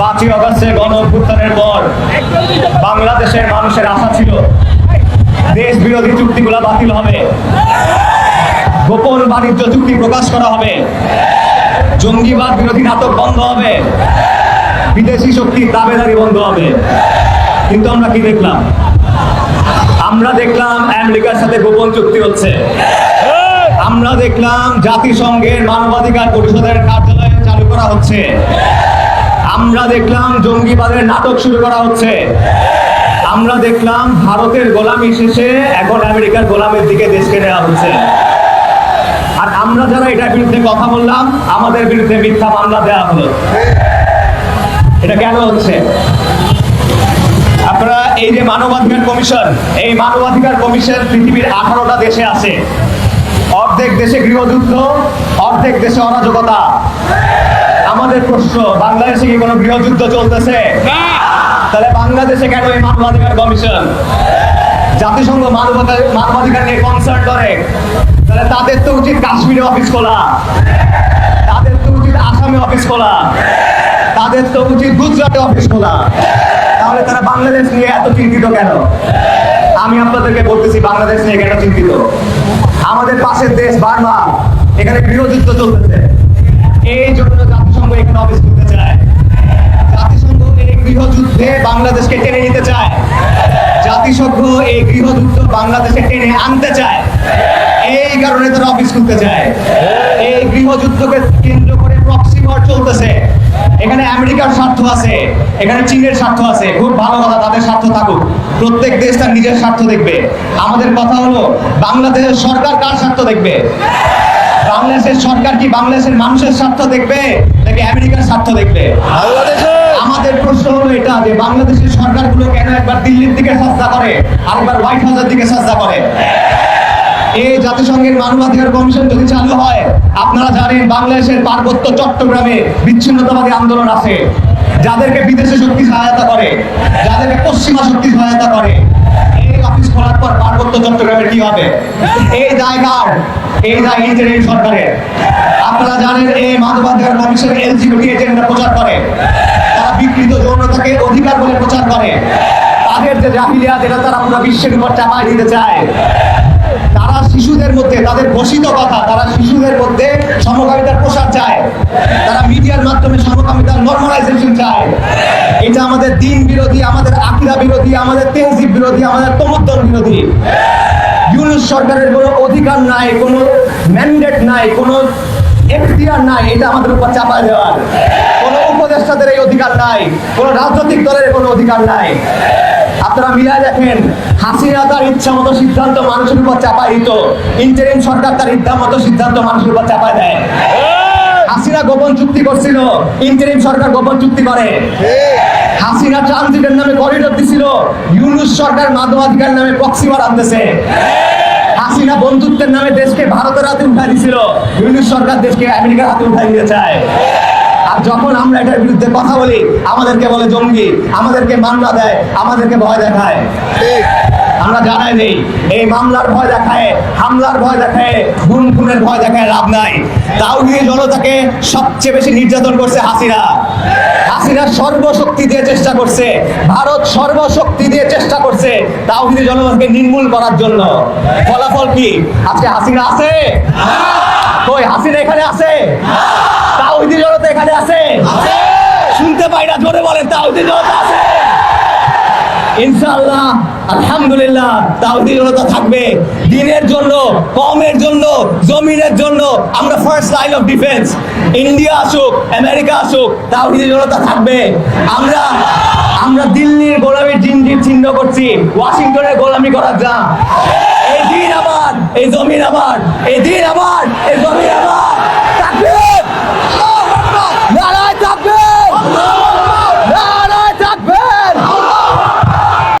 পাঁচই অগস্টে গণ অভ্যুত্থানের পর বাংলাদেশের মানুষের আশা ছিল দেশ বিরোধী চুক্তিগুলো বাতিল হবে। গোপন বাণিজ্য চুক্তি প্রকাশ করা হবে। জঙ্গিবাদ বিরোধী নাটক বন্ধ হবে। বিদেশি শক্তির দাবেদারি বন্ধ হবে। কিন্তু আমরা কি দেখলাম? আমরা দেখলাম আমেরিকার সাথে গোপন চুক্তি হচ্ছে। আমরা দেখলাম জাতিসংঘের মানবাধিকার পরিষদের কার্যালয় চালু করা হচ্ছে। আমরা দেখলাম জঙ্গিবাদের নাটক শুরু করা হচ্ছে। আমরা দেখলাম ভারতের গোলামি শেষে এখন আমেরিকার গোলামের দিকে দেশকে নেওয়া হচ্ছে। আর আমরা যারা এটার বিরুদ্ধে কথা বললাম, আমাদের বিরুদ্ধে মিথ্যা মামলা দেওয়া হলো। এটা কেন হচ্ছে? আপনারা এই যে মানবাধিকার কমিশন, এই মানবাধিকার কমিশন পৃথিবীর আঠারোটা দেশে আছে। অর্ধেক দেশে গৃহযুদ্ধ, অর্ধেক দেশে অরাজকতা। আমাদের প্রশ্ন বাংলাদেশে কি কোনো গৃহযুদ্ধ চলতেছে? তাহলে বাংলাদেশে কেন এই মানবাধিকার কমিশন? জাতিসংঘ মানবাধিকার মানবাধিকার নিয়ে কনসার্ন করে। তাহলে তাদের তো উচিত কাশ্মীরে অফিস খোলা। তাদের তো উচিত আসামে অফিস খোলা। তাদের তো উচিত গুজরাটে অফিস খোলা। তাহলে তারা বাংলাদেশ নিয়ে এত চিন্তিত কেন? আমি আপনাদেরকে বলতেছি বাংলাদেশ নিয়ে কেন চিন্তিত? আমাদের পাশের দেশ বার্মা এখানে গৃহযুদ্ধ চলতেছে। এই জন্য জাতিসংঘ এখানে অফিস করতে চায়। জাতিসংঘ এই গৃহযুদ্ধে বাংলাদেশকে টেনে নিতে চায়। জাতিসংঘ এই গৃহযুদ্ধ বাংলাদেশে টেনে আনতে চায়। এই কারণে তারা অফিস খুলতে চায়। এই গৃহযুদ্ধকে কেন্দ্র করে প্রক্সি ওয়ার চলতেছে। এখানে আমেরিকার স্বার্থ আছে, এখানে চীনের স্বার্থ আছে। খুব ভালো কথা, তাদের স্বার্থ থাকুক। প্রত্যেক দেশ তার নিজের স্বার্থ দেখবে। আমাদের কথা হলো, বাংলাদেশের সরকার কার স্বার্থ দেখবে? বাংলাদেশের সরকার কি বাংলাদেশের মানুষের স্বার্থ দেখবে নাকি আমেরিকার স্বার্থ দেখবে? আমাদের প্রশ্ন হলো এটা যে বাংলাদেশের সরকারগুলো কেন একবার দিল্লির দিকে সস্তা করে আরেকবার হোয়াইট হাউসের দিকে সস্তা করে? এই জাতিসংঘের মানবাধিকার কমিশন যদি চালু হয় আপনারা জানেন বাংলাদেশের পার্বত্য চট্টগ্রামে বিচ্ছিন্নতাবাদী আন্দোলন আছে। যাদেরকে বিদেশি শক্তি সহায়তা করে যাদেরকে পশ্চিমা শক্তি সহায়তা করে পার্বত্য চট্টগ্রামের কি হবে? এই জায়গার এই নিজের এই সরকারের। আপনারা জানেন এই মানবাধিকার কমিশন এলজিবিটি এজেন্ডা প্রচার করে। তারা বিকৃত যৌনতাকে অধিকার বলে প্রচার করে। তাদের যে জাহিলিয়া, যেটা তারা পুরো বিশ্বের উপর চাপায় দিতে চায়। তারা শিশুদের মধ্যে, তাদের ঘোষিত কথা, তারা শিশুদের মধ্যে সমকামিতার প্রসার চায়। তারা মিডিয়ার মাধ্যমে সমকামিতার নর্মালাইজেশন চায়। আমাদের দিন বিরোধী, আমাদের আকিরা বিরোধী, আমাদের তেহজিব বিরোধী, আমাদের তমুদ্দন বিরোধী। ইউনুস সরকারের কোনো অধিকার নাই, কোনো ম্যান্ডেট নাই, কোনো এখতিয়ার নাই, এটা আমাদের উপর চাপা দেওয়ার কোনো উপদেষ্টাদের এই অধিকার নাই, কোনো রাজনৈতিক দলের কোনো অধিকার নাই। আপনারা মিলাই দেখেন, হাসিনা তার ইচ্ছা মতো সিদ্ধান্ত মানুষের উপর চাপাই দিত। ইন্টারিম সরকার তার ইচ্ছা মতো সিদ্ধান্ত মানুষের উপর চাপায় দেয়। হাসিনা গোপন চুক্তি করছিল, ইন্টারিম সরকার গোপন চুক্তি করে। হাসিনা ট্রানজিটের নামে করিডোর দিছিল। ইউনুস সরকার মানবাধিকার নামে প্রক্সিমার আনতেছে। হাসিনা বন্ধুত্বের নামে দেশকে ভারতের হাতে উঠাই দিছিল। ইউনুস সরকার দেশকে আমেরিকার হাতে উঠাই দিতে চায়। আর যখন আমরা এটার বিরুদ্ধে কথা বলি, আমাদেরকে বলে জঙ্গি, আমাদেরকে মামলা দেয়, আমাদেরকে ভয় দেখায়। আমরা জানাই নেই, এই মামলার ভয় দেখায়, হামলার ভয় দেখায় খুন খুনের ভয় দেখায় লাভ নাই। তাওহিদি জনতাকে সবচেয়ে বেশি নির্যাতন করছে হাসিনা। হাসিনা সর্বশক্তি দিয়ে চেষ্টা করছে। ভারত সর্বশক্তি দিয়ে চেষ্টা করছে তাওহিদি জনতাকে নির্মূল করার জন্য। ফলাফল কি? আজকে হাসিনা আছে? কই, হাসিনা এখানে আছে? তাওহিদি জনতা এখানে আছে? শুনতে পাই না, জোরে বলেন, তাওহিদি জনতা আছে? ইনশাআল্লাহ, আলহামদুলিল্লাহ, তাওহিদি জনতা থাকবে। দিনের জন্য, কমের জন্য জমিনের জন্য আমরা first line of defence India আসুক, আমেরিকা আসুক তাওহিদি জনতা থাকবে। আমরা আমরা দিল্লির গোলামির জিনজির চিহ্ন করছি, ওয়াশিংটনের গোলামি করার যা এই দিন আবার, এই জমিন আবার, এই দিন আবার, এই জমিন